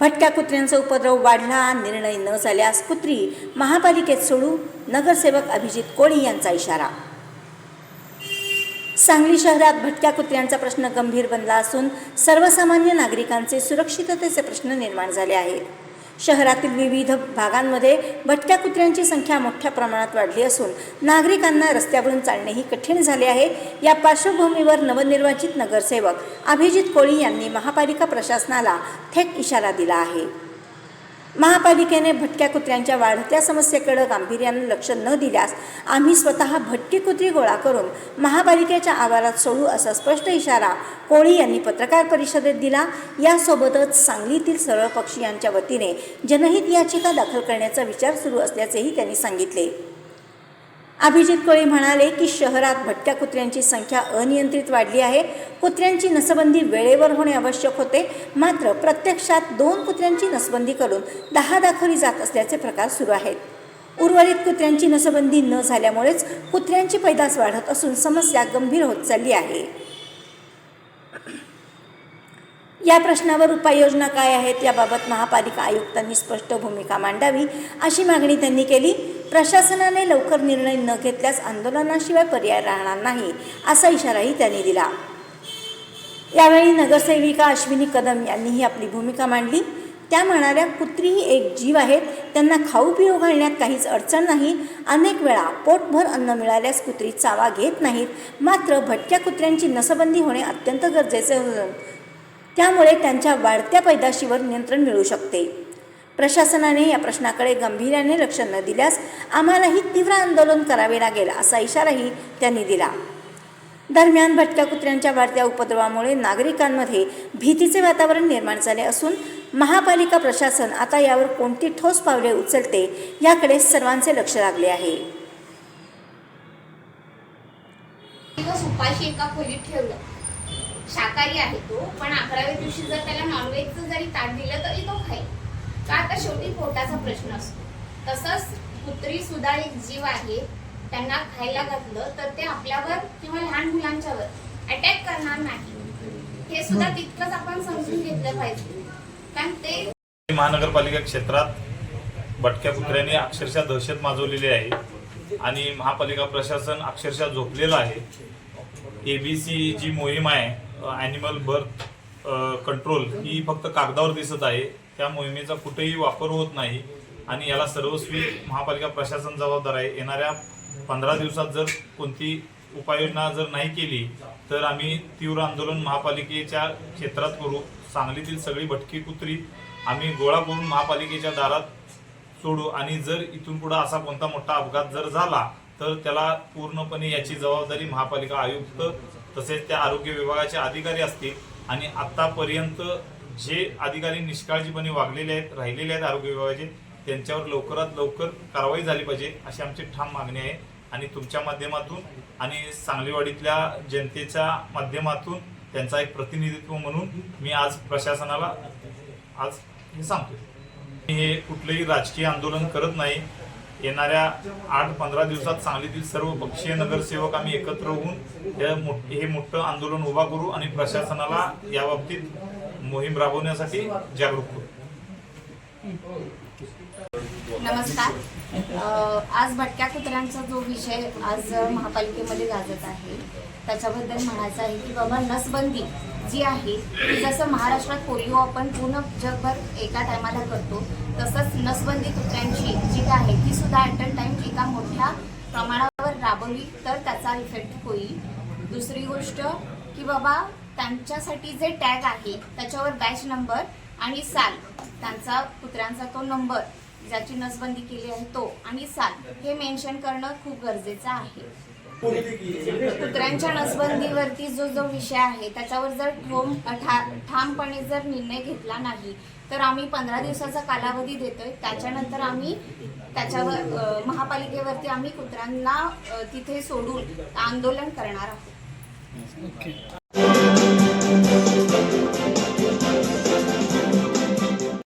भटक्या कुत्र्यांचा उपद्रव वाढला निर्णय न झाल्यास कुत्री महापालिकेत सोडू नगरसेवक अभिजित कोळी यांचा इशारा. सांगली शहरात भटक्या कुत्र्यांचा प्रश्न गंभीर बनला असून सर्वसामान्य नागरिकांचे सुरक्षिततेचे प्रश्न निर्माण झाले आहेत. शहरातील विविध भागांमध्ये भटक्या कुत्र्यांची संख्या मोठ्या प्रमाणात वाढली असून नागरिकांना रस्त्यावरून चालणेही कठीण झाले आहे. या पार्श्वभूमीवर नवनिर्वाचित नगरसेवक अभिजित कोळी यांनी महापालिका प्रशासनाला थेट इशारा दिला आहे. महापालिकेने भटक्या कुत्र्यांच्या वाढत्या समस्येकडे गांभीर्यानं लक्ष न दिल्यास आम्ही स्वतः भटकी कुत्री गोळा करून महापालिकेच्या आवारात सोडू असा स्पष्ट इशारा कोळी यांनी पत्रकार परिषदेत दिला. यासोबतच सांगलीतील सरळ पक्षीयांच्या वतीने जनहित याचिका दाखल करण्याचा विचार सुरू असल्याचेही त्यांनी सांगितले. अभिजित कोळी म्हणाले की शहरात भटक्या कुत्र्यांची संख्या अनियंत्रित वाढली आहे. कुत्र्यांची नसबंदी वेळेवर होणे आवश्यक होते. मात्र प्रत्यक्षात दोन कुत्र्यांची नसबंदी करून दहा दाखवली जात असल्याचे प्रकार सुरू आहेत. उर्वरित कुत्र्यांची नसबंदी न झाल्यामुळेच कुत्र्यांची पैदास वाढत असून समस्या गंभीर होत चालली आहे. या प्रश्नावर उपाययोजना काय आहेत याबाबत महापालिका आयुक्तांनी स्पष्ट भूमिका मांडावी अशी मागणी त्यांनी केली. प्रशासनाने लवकर निर्णय न घेतल्यास आंदोलनाशिवाय पर्याय राहणार नाही असा इशाराही त्यांनी दिला. यावेळी नगरसेविका अश्विनी कदम यांनीही आपली भूमिका मांडली. त्या म्हणाल्या कुत्रीही एक जीव आहेत. त्यांना खाऊ पिऊ घालण्यात काहीच अडचण नाही. अनेक वेळा पोटभर अन्न मिळाल्यास कुत्री चावा घेत नाहीत. मात्र भटक्या कुत्र्यांची नसबंदी होणे अत्यंत गरजेचे त्यामुळे त्यांच्या वाढत्या पैदाशीवर नियंत्रण मिळू शकते. प्रशासनाने या प्रश्नाकडे गंभीर्याने लक्ष न दिल्यास आम्हालाही तीव्र आंदोलन करावे लागेल असा इशाराही त्यांनी दिला. दरम्यान भटक्या कुत्र्यांच्या वाढत्या उपद्रवामुळे नागरिकांमध्ये भीतीचे वातावरण निर्माण झाले असून महापालिका प्रशासन आता यावर कोणती ठोस पावले उचलते याकडे सर्वांचे लक्ष लागले आहे. दिवस उपाशी एका खोलीत ठेवलं. शाकाहारी आहे तो पण अकराव्या दिवशी जर त्याला नॉनव्हेजचं जरी ताट दिलं तरी तो खाईल. का आता शेवटी पोटाचा प्रश्न असतो. तसंच कुत्री सुद्धा एक जीव आहे त्यांना खायला घातलं तर ते आपल्यावर किंवा लहान मुलांच्यावर अटॅक करणार नाही. हे सुद्धा तितकंच आपण समजून घेतलं पाहिजे. कारण ते महानगरपालिका क्षेत्रात भटक्या कुत्र्याने अक्षरशः दहशत माजवलेली आहे आणि महापालिका प्रशासन अक्षरशः झोपलेलं आहे. एबीसी जी मोहीम आहे ॲनिमल बर्थ कंट्रोल ही फक्त कागदावर दिसत आहे. त्या मोहिमेचा कुठेही वापर होत नाही. आणि याला सर्वस्वी महापालिका प्रशासन जबाबदार आहे. येणाऱ्या पंधरा दिवसात जर कोणती उपाययोजना जर नाही केली तर आम्ही तीव्र आंदोलन महापालिकेच्या क्षेत्रात करू. सांगलीतील सगळी भटकी कुत्री आम्ही गोळा करून महापालिकेच्या दारात सोडू. आणि जर इथून पुढे असा कोणता मोठा अपघात जर झाला तर त्याला पूर्णपणे याची जबाबदारी महापालिका आयुक्त तसेच त्या आरोग्य विभागाचे अधिकारी असतील. आणि आतापर्यंत जे अधिकारी निष्काळजीपणे वागलेले आहेत राहिलेले आहेत आरोग्य विभागाचे त्यांच्यावर लवकरात लवकर कारवाई झाली पाहिजे अशी आमची ठाम मागणी आहे. आणि तुमच्या माध्यमातून आणि सांगलीवाडीतल्या जनतेच्या माध्यमातून त्यांचा एक प्रतिनिधित्व म्हणून मी आज प्रशासनाला आज हे सांगतो मी हे कुठलंही राजकीय आंदोलन करत नाही. येणाऱ्या आठ पंधरा दिवसात सांगलीतील सर्व पक्षीय नगरसेवक आम्ही एकत्र होऊन हे हे मोठं आंदोलन उभा करू आणि प्रशासनाला या बाबतीत मोहीम राबवण्यासाठी जागरूक करू नमस्कार. आज भटक्या कुत्र्यांचा जो विषय आज महापालिकेमध्ये गाजत आहे त्याच्याबद्दल म्हणायचं आहे की बाबा नसबंदी जी आहे जसं महाराष्ट्रात पोलिओ आपण पूर्ण जगभर एका टायमाला करतो तसंच नसबंदी कुत्र्यांची जी काय आहे ती सुद्धा ॲट अ टाइम एका मोठ्या प्रमाणावर राबवली तर त्याचा इफेक्ट होईल. दुसरी गोष्ट की बाबा त्यांच्यासाठी जे टॅग आहे त्याच्यावर बॅच नंबर आणि साल त्यांचा कुत्र्यांचा तो नंबर ज्याची नसबंदी केली आहे तो आणि साल हे मेन्शन करणं खूप गरजेचं आहे. कुत्र्यांच्या नसबंदीवरती जो जो विषय आहे त्याच्यावर जर ठोम ठा ठामपणे जर निर्णय घेतला नाही तर आम्ही पंधरा दिवसाचा कालावधी देतोय. त्याच्यानंतर आम्ही त्याच्यावर महापालिकेवरती आम्ही कुत्र्यांना तिथे सोडून आंदोलन करणार आहोत.